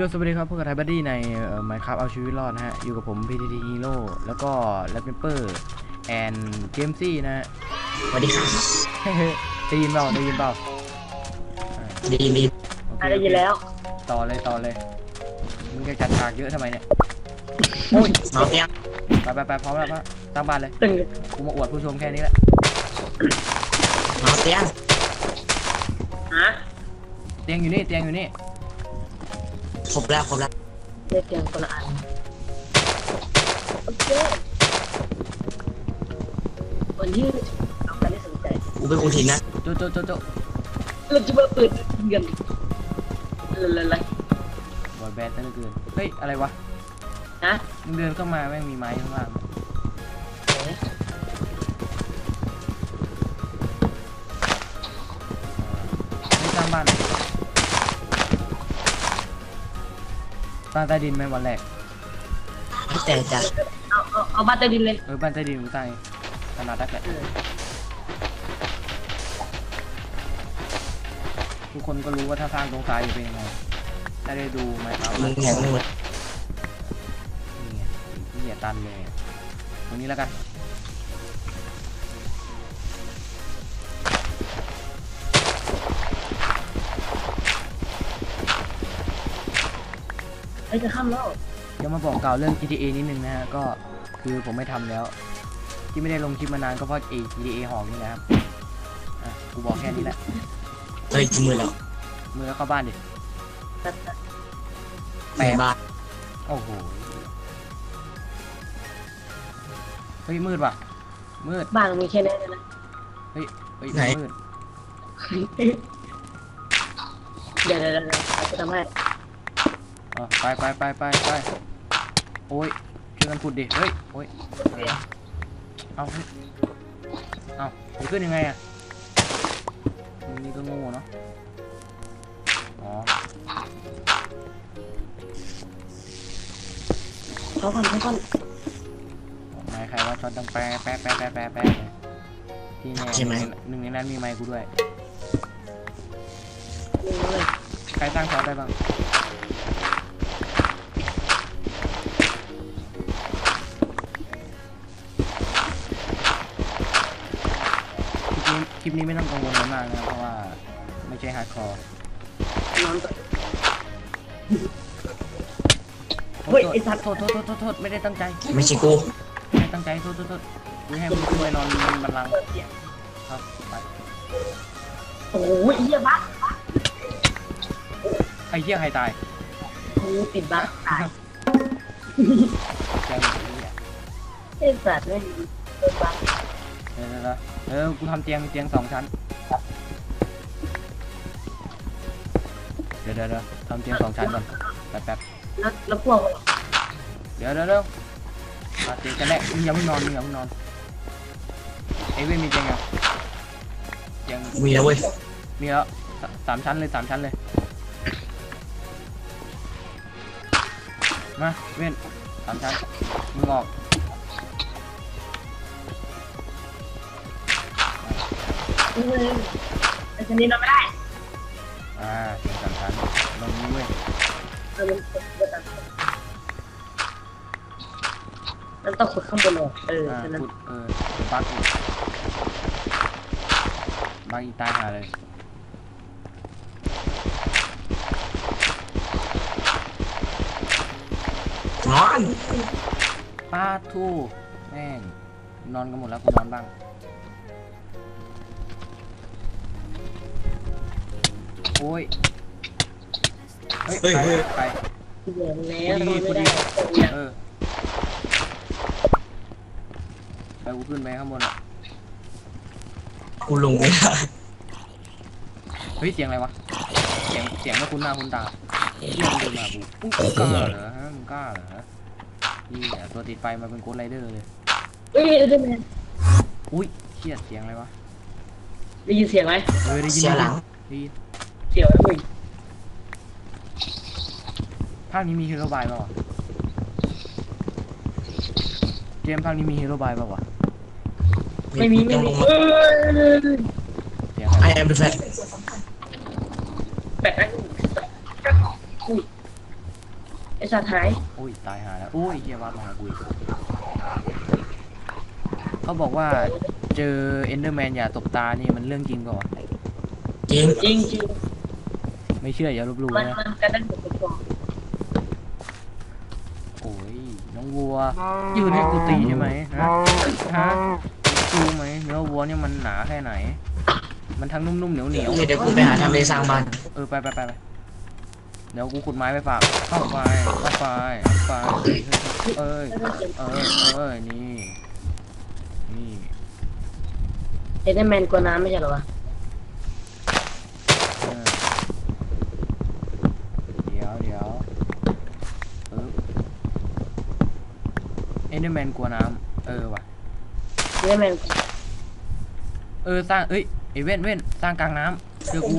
โยสวัสดีครับพวกบไทยบัดดี้ในไมค์ครับเอาชีวิตรอดนะฮะ อยู่กับผม PTT Hero แล้วก็แรปเปอร์แอนเกมซี่นะฮะสวัสดีครับเฮ้ยได้ยินเปล่าได้ยินเปล่าอ่าดีดีโอเคได้ยินแล้ว ต่อเลยต่อเลยมึงจะจัดฉากเยอะทำไมเนี่ยโอ้ยนอนเตียงไปไปไปพร้อมแล้วปะตั้งบ้านเลยตึงกูมาอวดผู้ชมแค่นี้แหละนอนเตียงฮะเตียงอยู่นี่เตียงอยู่นี่ ครบแล้วครบแล้วเรียกเตียงคนละอันโอเควันที่เราไม่ได้สนใจกูเป็นคนทิ้งนะโจโจโจโจเราจะมาเปิดเงินอะไรบอยแบนด์ซะเหลือเกินเฮ้ยอะไรวะ ฮะมึงเดินเข้ามาแม่งมีไม้ข้างล่าง บ้านใต้ดินไหมวันแรกไม่แต่จะเอาเอาเอาบ้านใต้ดินเลย เออบ้านใต้ดินกูสร้างเองขนาดนั้นแหละทุกคนก็รู้ว่าถ้าสร้างตรงซ้ายจะเป็นยังไงถ้าได้ดูไหมครับมึงแหงมึงนี่ไงที่เหยียตันเลยอะตรงนี้แล้วกัน ไอ้จะข้ามแล้วเดี๋ยวมาบอกกล่าวเรื่อง GTA นิดนึงนะฮะก็คือผมไม่ทำแล้ว ที่ไม่ได้ลงคลิปมานานก็เพราะ A GTA หอกนี่แหละครับอะกูบอกแค่นี้แหละเฮ้ยมือแล้วมือเข้าบ้านดิแปะบ้านโอ้โหเฮ้ยมืดว่ะมืดบ้านมีแค่นี้เลยนะเฮ้ยมืดเดี๋ยวเดี๋ยวเดี๋ยวจะทำให้ อะไปไปไปไปไปโอ้ยช่วยกันขุดดิ เฮ้ย โอ้ยอะไรวะเอาเฮ้ยเอาจะขึ้นยังไงอะมึงนี่ก็โง่เนาะ อ๋อ เขาก่อนเขาก่อนไม้ใครว่าช็อตดังแปะแปะแปะแปะแปะแปะเลยที่แน่หนึ่งในนั้นมีไม้กูด้วยนี่เลยใครสร้างช็อตได้บ้าง ลิปนี้คลิปนี้ไม่ต้องกังวลอะไรมากนะเพราะว่าไม่ใช่ฮาร์ดคอร์นอนก่อนเฮ้ยไอ้สัตว์โทษโทษโทษโทษโทษไม่ได้ตั้งใจ ไม่ใช่กูไม่ได้ตั้งใจโทษโทษโทษกูให้มึงขึ้นไปนอนบนบันลังก์เปิดเสียงครับไปโอ้ยเหี้ยบ้าไอ้เหี้ยใครตายกูติดบ้าตายแกมึงไอ้เหี้ยไอ้สัตว์ไม่ดีเปิดบ้าเดี๋ยวเดี๋ยว เดี๋ยวเออ กูทำเตียงเตียงสองชั้น เดี๋ยวเดี๋ยวเดี๋ยวทำเตียงสองชั้นก่อน แป๊บแป๊บแล้วแล้วพวกเดี๋ยวเดี๋ยวเดี๋ยวมาเตียงกันแรกมึงยังไม่นอนมึงยังไม่นอน เอ้ยเว้ยมีเตียงยังเตียงมีแล้วเว้ยมีแล้วสสามชั้นเลยสามชั้นเลย มาเว้นสามชั้นมึงออก ไอ้ชนิดเราไม่ได้อ่าเตียงสามชั้นลงนี้เว้ยเออมันต้องขุดข้างบนหรอเอออ่าฉะนั้นพูดเออบักอีกบักอีกตายหาเลยนอน ป้าทู่แม่งนอนกันหมดแล้วกูนอนบ้าง โอ้ยเฮ้ยเฮ้ยไปเฮ้ย ไปเดี๋ยวแล้วนอนไม่ได้เออไปกูขึ้นไปข้างบนอะกูลงไม่ได้เฮ้ยเสียงอะไรวะเสียงเสียงไม่คุ้นหน้าคุ้นตาเฮียมึงเดินมากูอุ๊ยมึงกล้าเหรอฮะมึงกล้าเหรอนี่แหละตัวติดไฟมาเป็นโกดไรเดอร์เลยเอ้ยได้ไหมอุ้ยเชี่ยเสียงอะไรวะได้ยินเสียงไหมเออได้ยินเสียหลัง ได้ยิน เสียงแล้วมึงภาคนี้มีฮีโร่บายเปล่าวะเกมภาคนี้มีฮีโร่บายเปล่าวะไม่มีไม่ต้องมีลงมาเออเสียงอะไร I am the fat แปลกไหมอุ้ยสัตว์หายโอ้ยตายหาแล้วโอ้ยเฮียวัดมาหากูอีกเขาบอกว่าเจอเอนเดอร์แมนอย่าตบตานี่มันเรื่องจริงเปล่าวะจริงจริงจริง ไม่เชื่ออย่าลบหลู่มันนะมันกระดันหมดตัวโอ้ยน้องวัว ยืนให้กูตีใช่ไหมฮะฮะดูไหมเนื้อวัวเนี่ยมันหนาแค่ไหน มันทั้งนุ่มๆเหนียวเหนียวเดี๋ยวกูไปหาทำเลสร้างบ้านเออไปไปไปไปเดี๋ยวกูขุดไม้ไปฝากเข้าไปเข้าไปเข้าไปเอ้ยเอ้ยเอ้ยนี่นี่ เอเดนแมนกลัวน้ำไม่ใช่เหรอวะ เออเดี๋ยวเดี๋ยวเออเอ็ นเดอร์แมนกลัวน้ำเออว่ะเอเดนแมนเออสร้างเอ้ยไอเว้นเว้นสร้างกลางน้ำเชื่อกู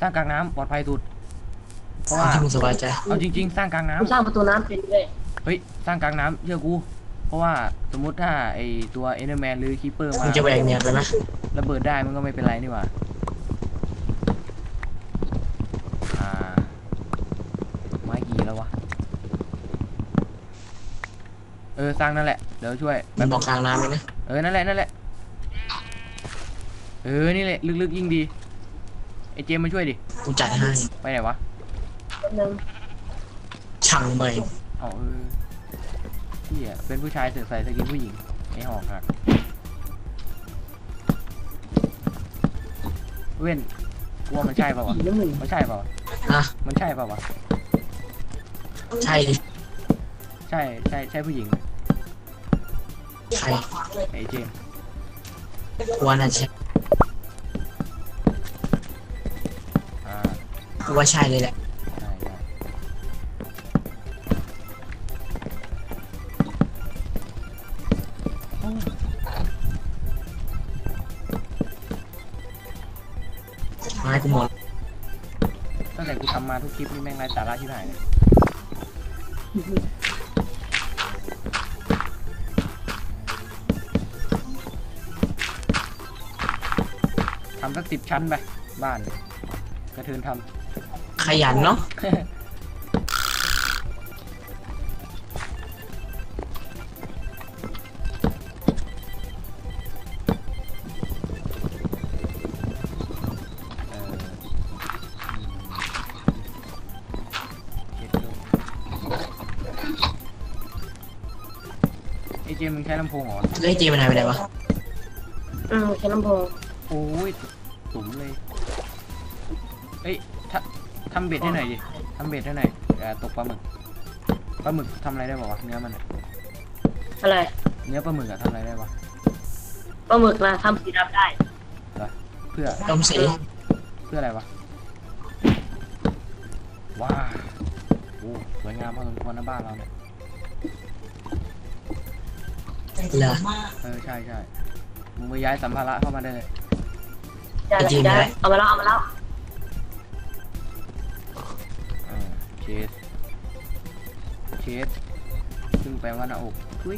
สร้างกลางน้ำปลอดภัยสุด เพราะว่าที่มึงสบายใจ เอาจริง ๆ สร้างกลางน้ำกูสร้างประตูน้ำเป็นด้วยเฮ้ยสร้างกลางน้ำเชื่อกู เพราะว่าสมมุติถ้าไอตัวเอเดอร์แมนหรือคีเปอร์มามึงจะแหวกเนี่ยไปไหมระเบิดได้มันก็ไม่เป็นไรนี่หว่าอ่าไม้กี่แล้ววะเออสร้างนั่นแหละ เดี๋ยวช่วยมันบอกกลางน้ำเลยนะ เออ นั่นแหละ นั่นแหละ เออ นี่แหละ ลึกๆยิ่งดี ไอเจมส์มาช่วยดิ กูจัดให้ ไปไหนวะแป๊บนึงช่างไม่เอาเออพี่อะเป็นผู้ชายเสือกใส่สกินผู้หญิงไอหอกหักเว้นกลัวมันใช่เปล่าวะผีน้ำหนึ่งมันใช่เปล่าวะนะมันใช่เปล่าวะ ใช่ดิ ใช่ ใช่ ใช่ผู้หญิง ใช่ไอเจมส์กูว่าน่าใช่อ่ากูว่าใช่เลยแหละใช่ใช่โอ้ยไม้กูหมดตั้งแต่กูทำมาทุกคลิปนี่แม่งไร้สาระที่ไหนเลย ทำสักสิบชั้นไปบ้านกระเทือนทขยันเนาะำ เออเช็ดดูไอเจมส์มึงใช้ลำโพงเหรอ เฮ้ยเจมันหายไปไหนวะอืมแค่น้ำโพง โอ้ยสุมเลย เอ้ยทำทำเบ็ดให้หน่อยดิทำเบ็ดให้หน่อยเอ่อตกปลาหมึก ปลาหมึกทำอะไรได้บ้างวะเนื้อมันอะอะไรเนื้อปลาหมึกอะทำอะไรได้บ้างปลาหมึกนะทำสีดำได้เพื่อต้มสีเพื่ออะไรวะ ว้าวโอ้สวยงามพอสมควรนะบ้านเราเนี่ย เหรอเออใช่ใช่มึงไปย้ายสัมภาระเข้ามาได้เลย ได้จริงๆได้ นะ เอามาแล้วเอามาแล้วอ่าเชสเชสซึ่งแปลว่าหน้าอกทุย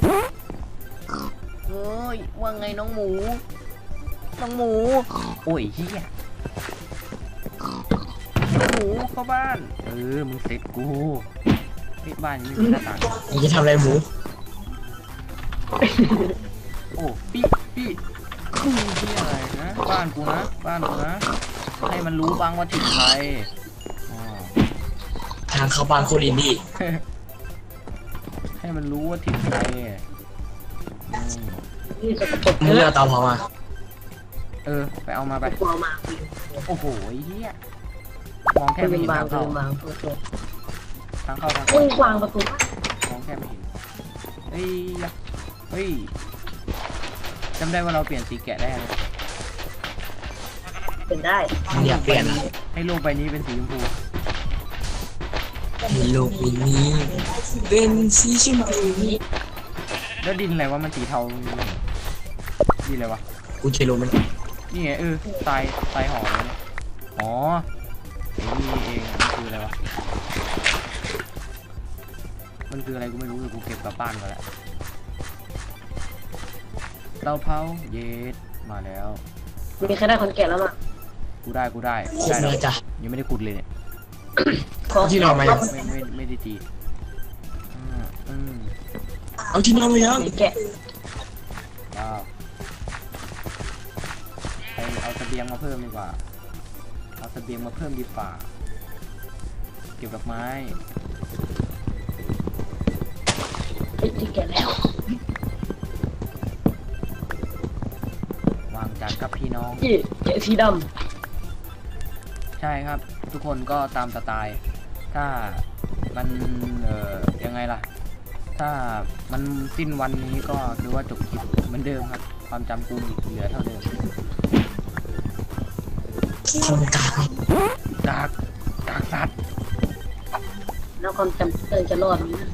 เฮ้ยว่าไงน้องหมู น้องหมู โอ้ยเฮียน้องหมูเข้าบ้าน เออ มึงเสร็จกูเฮ้ยบ้านยังไม่มีหน้าต่าง มึงจะทำอะไรหมูโอ้พี่พี่มึงเฮียอะไรนะ บ้านกูนะ บ้านกูนะ ให้มันรู้บ้างว่าถิ่นใครอ๋อทางเข้าบ้านโคตรอินดี้ให้มันรู้ว่าถิ่นใครอืมนี่สกปรกมึงเลือกเตาเผามาเออ ไปเอามาไป กลัวมาโอ้โหไอ้เฮียมองแค่ปืไม่นเห็นบางทางปืเข้านบางตัวตัวทางเข้าทางมึเข้างวางประตูมองแค่ไม่เห็นเฮ้ยยะเฮ้ยจำได้ว่าเราเปลี่ยนสีแกะได้นะ เป็นได้มึงอยากเปลี่ยนอะให้โลกใบนี้เป็นสีชมพูในโลกนี้เป็นสีชมพูแล้วดินอะไรวะมันสีเทาดินอะไรวะกูจะรู้มันนี่ไงเออทรายทรายห่อเลยเนี่ยอ๋อไอ้นี่เองมันคืออะไรวะมันคืออะไรกูไม่รู้เลยกูเก็บกลับบ้านก่อนละเตาเผาเย็ดมาแล้ว มีใครได้คนแก่แล้วมั้ง กูได้กูได้ครบได้เลแล้วยจ้ะ ยังไม่ได้ขุดเลยเนี่ยขอที่นอนมายัง ไม่ไม่ไม่ได้ตีอืมเอาที่นอนมายังแกะว้าวไปเอาเสบียงมาเพิ่มดีกว่า เอาเสบียงมาเพิ่มดีกว่าเก็บดอกไม้ ไอ้ที่แกะแล้ววางจานกับพี่น้อง ที่แกะสีดใช่ครับ ทุกคนก็ตามสไตล์ ถ้ามันเอ่อยังไงล่ะ ถ้ามันสิ้นวันนี้ก็ถือว่าจบคลิปเหมือนเดิมครับ ความจำกูเหลือเท่าเดิมคนกลางกากกากสัตว์ำแล้วความจำเตยจะรอดไหมนะ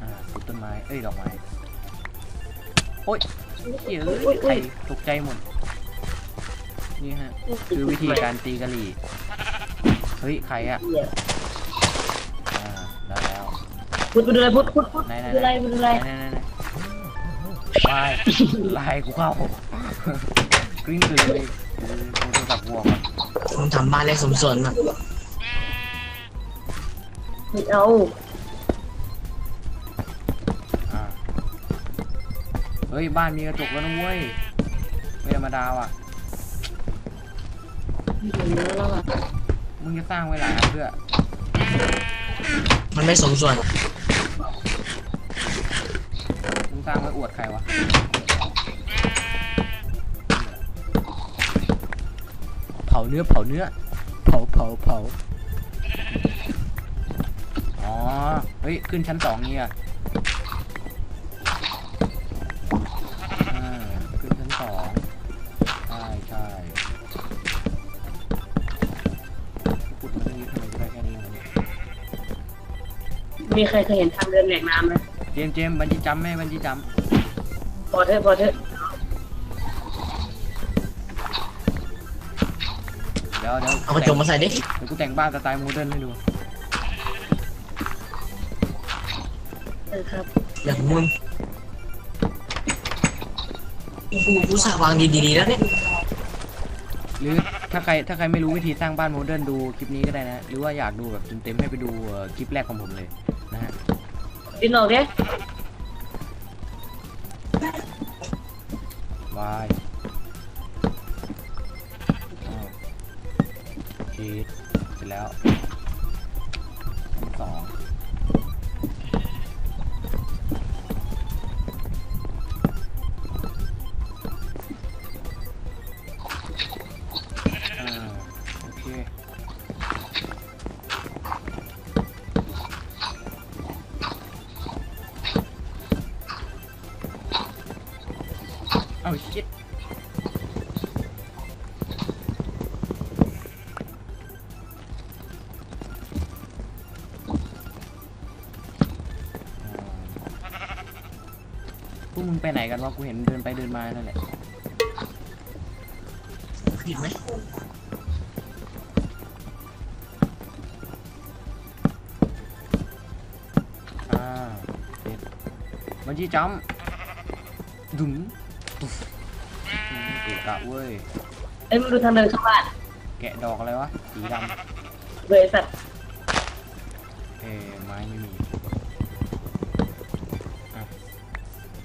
อ่าปลูกต้นไม้ เอ้ยดอกไม้ โอ๊ยเหี้ยอุ้เอ้ยยอุ้ไข่ยตกใจหมด นี่ฮะ คือวิธีการตีกะหรี่เฮ้ยใครอะเหี้ยอ่าได้แล้วพุดพุดอะไรพุดพุดพุดไหนไหนพุดอะไรพุดอะไรไหนไหนไหนลายลายกูเข้ากริ้งกลืนเลยคือกูโทรศัพท์วัวก่อนผมทำบ้านเล็กสมส่วนอะไม่เอาอ่าเฮ้ยบ้านมีกระจกแล้วนะเว้ยไม่ธรรมดาว่ะไม่เห็นแล้วอะมึงจะสร้างไว้หลายอันเพื่อมันไม่สมส่วน มึงสร้างไว้อวดใครวะเผาเนื้อเผาเนื้อเผาเผาเผาอ๋อ เฮ้ย ขึ้นชั้นสองนี่อะ มีใครเคยเห็นทางเดินแหล่งน้ำไหมเจมส์เจมส์บันจีจัมป์ไหมบันจีจัมป์พอเถอะพอเถอะเดี๋ยวเดี๋ยวเอากระจกมาใส่ดิเดี๋ยวกูแต่งบ้านสไตล์โมเดิร์นให้ดูเออครับอย่างมึงกูกูสาวางดีๆแล้วเนี่ยหรือถ้าใครถ้าใครไม่รู้วิธีสร้างบ้านโมเดิร์นดูคลิปนี้ก็ได้นะ หรือว่าอยากดูแบบเต็มๆให้ไปดูเอ่อคลิปแรกของผมเลยนะฮะ ดินออ ไปไหนกันวะกูเห็นเดินไปเดินมานั่นแหละผิดไหมอ่าเสร็จมันจี้จัมป์ดุ๋มตุ๊บอืมเกะกะเว้ย เอ้ยมึงดูทางเดินเข้าบ้านแกะดอกอะไรวะ สีดเบยสัตว์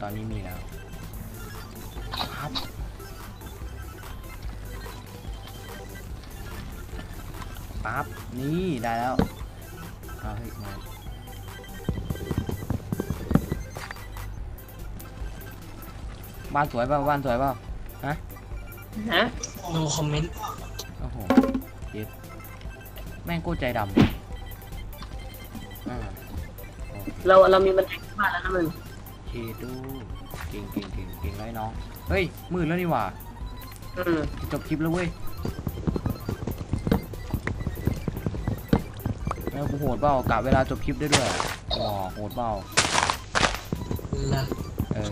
ตอนนี้มีแล้วครับปั๊บนี่ได้แล้วเอาเฮ้ยมาบ้านสวยเปล่าบ้านสวยเปล่าฮะโนคอมเมนต์โอ้โหเย็ดแม่งโคตรใจดำอ่าเราเรามีบันไดเข้าบ้านแล้วนะมึง เคดูเก่งเก่งเก่งเก่งไรน้อง เฮ้ยมืดแล้วนี่หว่าอืมจะจบคลิปแล้วเว้ยแล้วกูโหดเปล่ากะเวลาจบคลิปได้ด้วยอะอ๋อโหดเปล่าละเออ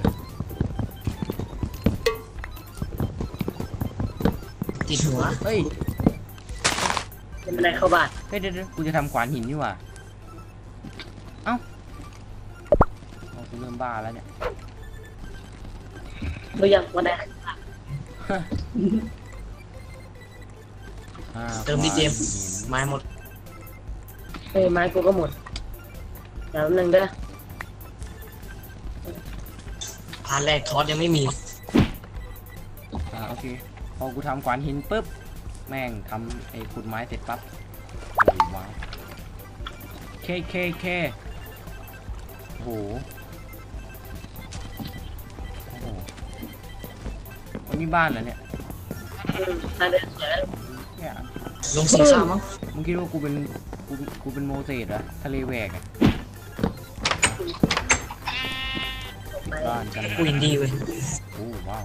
ติดหัว เฮ้ยเป็นบันไดเข้าบ้านเฮ้ยเดี๋ยวเดี๋ยวกูจะทำขวานหินนี่หว่า กูเริ่มบ้าแล้วเนี่ยดูอย่างบันไดเข้าบ้านอ่าเติมดิเจมส์ขวานหินไม้หมดเฮ้ยไม้กูก็หมดเดี๋ยวแป๊บนึงเด้อพาร์ทแรกทอสยังไม่มีอ่าโอเค พอกูทำขวานหินปุ๊บ แม่งทำไอ้ขุดไม้เสร็จปั๊บโอ้ยว้าวเคเคเคโอ้โห นนี้บ้านเหรอเนี่ยอืมทางเดินสวยแล้วเนี่ยลงสีข้าวมั้งมึงคิดว่ากูเป็นกูกูเป็นโมเสสเหรอทะเลแหวกอะไปบ้านกันกูอินดี้เว้ยโอ้ว้าว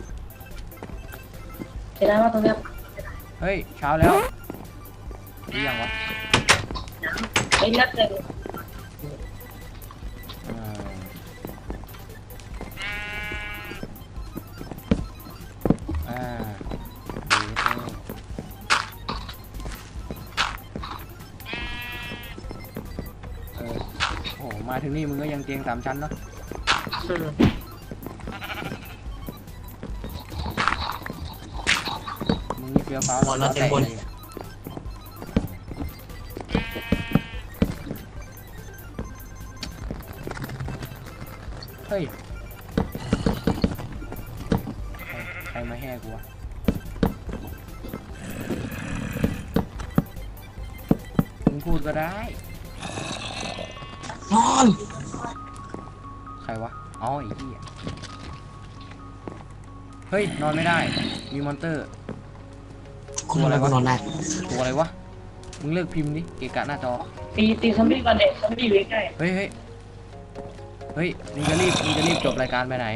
เห็นได้ว่าตรงเนี้ยเฮ้ยเช้าแล้วหรือยังวะไอ้นักเลย ถึงนี่มึงก็ยังเตียงสามชั้นเนาะอืมมึงนี่เฟี้ยวฟ้าวแล้วแต่เลยเฮ้ย ใครมาแห่กูวะมึงพูดก็ได้ นอน ใครวะอ๋อไอ้เหี้ยเฮ้ย นอนไม่ได้ มีมอนเตอร์ คุณอะไรกูนอนได้ตัวอะไรวะ มึงเลิกพิมพ์ดิเกะกะหน้าจอ ตีตีซอมบี้ก่อนเด็กซอมบี้อยู่ใกล้เฮ้ยเฮ้ยเฮ้ยมึงจะรีบมึงจะรีบจบรายการไปไหน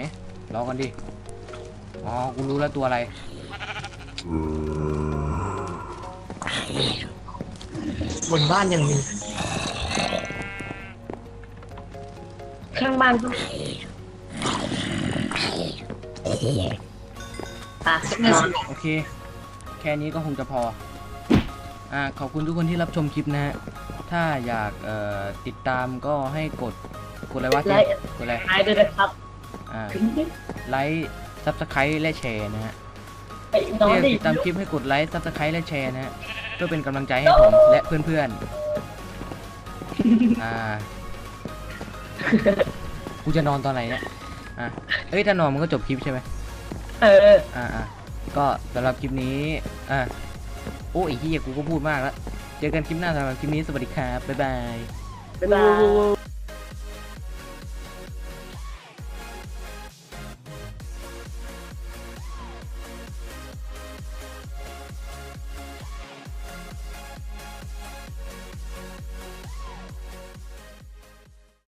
รอกันดิ อ๋อ กูรู้แล้วตัวอะไร บนบ้านยังมี บ้านก็อะนอนโอเค แค่นี้ก็คงจะพอ อ่า ขอบคุณทุกคนที่รับชมคลิปนะฮะ ถ้าอยากเอ่อติดตามก็ให้กด กดอะไรวะเจไลมค์กดอะไรหายด้วยนะครับอ่าถึงดิไลค์ซับสไครต์และแชร์นะฮะไอ้นอนถ้าอยากดิ ติดตามคลิปให้กดไลค์ซับสไครต์และแชร์นะฮะ เพื่อเป็นกำลังใจให้ผมและเพื่อนๆ อ่า กูจะนอนตอนไหนเนี่ยอะเอ้ยถ้านอนมันก็จบคลิปใช่ไหมเออ อ่าอ่าก็สำหรับคลิปนี้อะโอ้ยที่กูก็พูดมากแล้วเจอกันคลิปหน้าสำหรับคลิปนี้สวัสดีครับบ๊ายบาย บ๊ายบาย